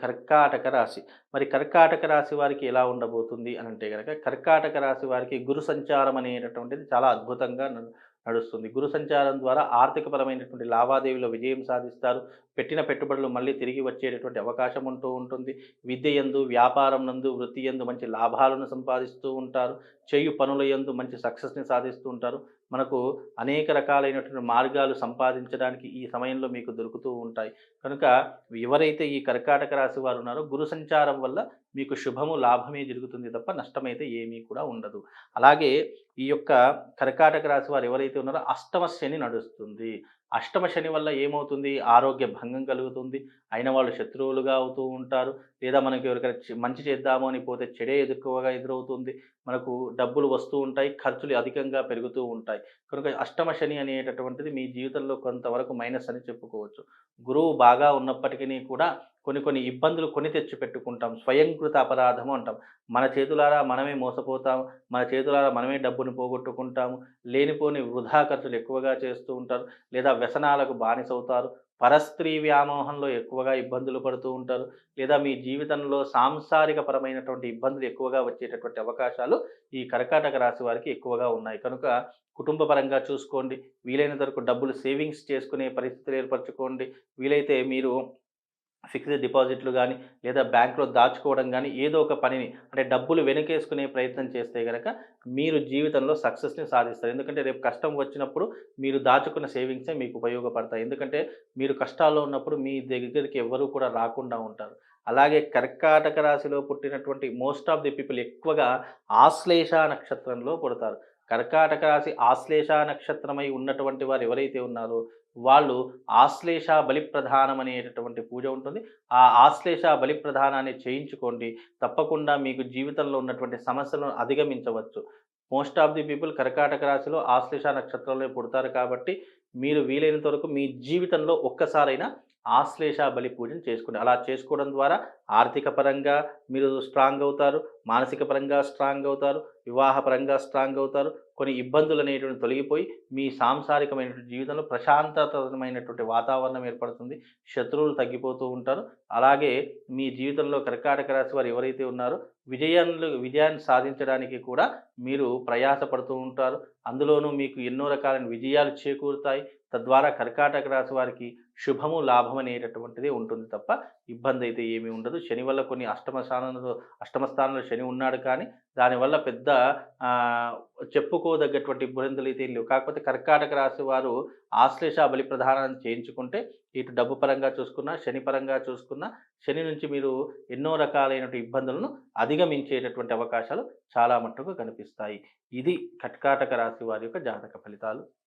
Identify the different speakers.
Speaker 1: కర్కాటక రాశి. మరి కర్కాటక రాశి వారికి ఎలా ఉండబోతుంది అని అంటే కనుక కర్కాటక రాశి వారికి గురు సంచారం అనేటటువంటిది చాలా అద్భుతంగా నడుస్తుంది. గురు సంచారం ద్వారా ఆర్థికపరమైనటువంటి లావాదేవీలో విజయం సాధిస్తారు. పెట్టిన పెట్టుబడులు మళ్ళీ తిరిగి వచ్చేటటువంటి అవకాశం ఉంటూ ఉంటుంది. విద్య యందు వ్యాపారం నందు వృత్తి యందు మంచి లాభాలను సంపాదిస్తూ ఉంటారు. చేయు పనుల యందు మంచి సక్సెస్ని సాధిస్తూ ఉంటారు. మనకు అనేక రకాలైనటువంటి మార్గాలు సంపాదించడానికి ఈ సమయంలో మీకు దొరుకుతూ ఉంటాయి. కనుక ఎవరైతే ఈ కర్కాటక రాశి వారు ఉన్నారో గురు సంచారం వల్ల మీకు శుభము లాభమే జరుగుతుంది తప్ప నష్టమైతే ఏమీ కూడా ఉండదు. అలాగే ఈ యొక్క కర్కాటక రాశి వారు ఎవరైతే ఉన్నారో అష్టమ శని నడుస్తుంది. అష్టమ శని వల్ల ఏమవుతుంది? ఆరోగ్య భంగం కలుగుతుంది. అయిన వాళ్ళు శత్రువులుగా అవుతూ ఉంటారు. లేదా మనకి ఎవరికైనా మంచి చేద్దాము అని పోతే చెడే ఎదుర్కోగా ఎదురవుతుంది. మనకు డబ్బులు వస్తూ ఉంటాయి. ఖర్చులు అధికంగా పెరుగుతూ ఉంటాయి. కనుక అష్టమ శని అనేటటువంటిది మీ జీవితంలో కొంతవరకు మైనస్ అని చెప్పుకోవచ్చు. గురువు బాగా ఉన్నప్పటికీ కూడా కొన్ని కొన్ని ఇబ్బందులు కొని తెచ్చి పెట్టుకుంటాం స్వయంకృత అపరాధము అంటాం. మన చేతులారా మనమే మోసపోతాం. మన చేతులారా మనమే డబ్బును పోగొట్టుకుంటాము. లేనిపోని వృధా ఖర్చులు ఎక్కువగా చేస్తూ ఉంటారు. లేదా వ్యసనాలకు బానిసవుతారు. పరస్త్రీ వ్యామోహంలో ఎక్కువగా ఇబ్బందులు పడుతూ ఉంటారు. లేదా మీ జీవితంలో సాంసారిక పరమైనటువంటి ఇబ్బందులు ఎక్కువగా వచ్చేటటువంటి అవకాశాలు ఈ కర్కాటక రాశి వారికి ఎక్కువగా ఉన్నాయి. కనుక కుటుంబ పరంగా చూసుకోండి. వీలైనంత వరకు డబ్బులు సేవింగ్స్ చేసుకునే పరిస్థితులు ఏర్పరచుకోండి. వీలైతే మీరు ఫిక్స్డ్ డిపాజిట్లు కానీ లేదా బ్యాంకులో దాచుకోవడం కానీ ఏదో ఒక పనిని అంటే డబ్బులు వెనకేసుకునే ప్రయత్నం చేస్తే కనుక మీరు జీవితంలో సక్సెస్ని సాధిస్తారు. ఎందుకంటే రేపు కష్టం వచ్చినప్పుడు మీరు దాచుకున్న సేవింగ్సే మీకు ఉపయోగపడతాయి. ఎందుకంటే మీరు కష్టాల్లో ఉన్నప్పుడు మీ దగ్గరికి ఎవరు కూడా రాకుండా ఉంటారు. అలాగే కర్కాటక రాశిలో పుట్టినటువంటి మోస్ట్ ఆఫ్ ది పీపుల్ ఎక్కువగా ఆశ్లేష నక్షత్రంలో పుడతారు. కర్కాటక రాశి ఆశ్లేష నక్షత్రమై ఉన్నటువంటి వారు ఎవరైతే ఉన్నారో వాళ్ళు ఆశ్లేష బలిప్రధానం అనేటటువంటి పూజ ఉంటుంది. ఆ ఆశ్లేష బలి ప్రధానాన్ని చేయించుకోండి. తప్పకుండా మీకు జీవితంలో ఉన్నటువంటి సమస్యలను అధిగమించవచ్చు. మోస్ట్ ఆఫ్ ది పీపుల్ కర్కాటక రాశిలో ఆశ్లేష నక్షత్రంలో పుడతారు కాబట్టి మీరు వీలైనంత వరకు మీ జీవితంలో ఒక్కసారైనా ఆశ్లేష బలి పూజను చేసుకోండి అలా చేసుకోవడం ద్వారా ఆర్థిక పరంగా మీరు స్ట్రాంగ్ అవుతారు మానసిక పరంగా స్ట్రాంగ్ అవుతారు వివాహ పరంగా స్ట్రాంగ్ అవుతారు. కొన్ని ఇబ్బందులు అనేటువంటి తొలగిపోయి మీ సాంసారికమైనటువంటి జీవితంలో ప్రశాంతతమైనటువంటి వాతావరణం ఏర్పడుతుంది. శత్రువులు తగ్గిపోతూ ఉంటారు. అలాగే మీ జీవితంలో కర్కాటక రాశి వారు ఎవరైతే ఉన్నారో విజయాలు విజయాన్ని సాధించడానికి కూడా మీరు ప్రయాసపడుతూ ఉంటారు. అందులోనూ మీకు ఎన్నో రకాలైన విజయాలు చేకూరుతాయి. తద్వారా కర్కాటక రాశి వారికి శుభము లాభం అనేటటువంటిది ఉంటుంది తప్ప ఇబ్బంది అయితే ఏమీ ఉండదు. శని వల్ల కొన్ని అష్టమ స్థానంలో అష్టమ స్థానంలో శని ఉన్నాడు కానీ దానివల్ల పెద్ద చెప్పుకోదగ్గటువంటి ఇబ్బందులు అయితే లేవు. కాకపోతే కర్కాటక రాశి వారు ఆశ్లేష బలి ప్రధానం చేయించుకుంటే ఇటు డబ్బు పరంగా చూసుకున్నా శని పరంగా చూసుకున్నా శని నుంచి మీరు ఎన్నో రకాలైనటువంటి ఇబ్బందులను అధిగమించేటటువంటి అవకాశాలు చాలా మట్టుకు కనిపిస్తాయి. ఇది కర్కాటక రాశి వారి యొక్క జాతక ఫలితాలు.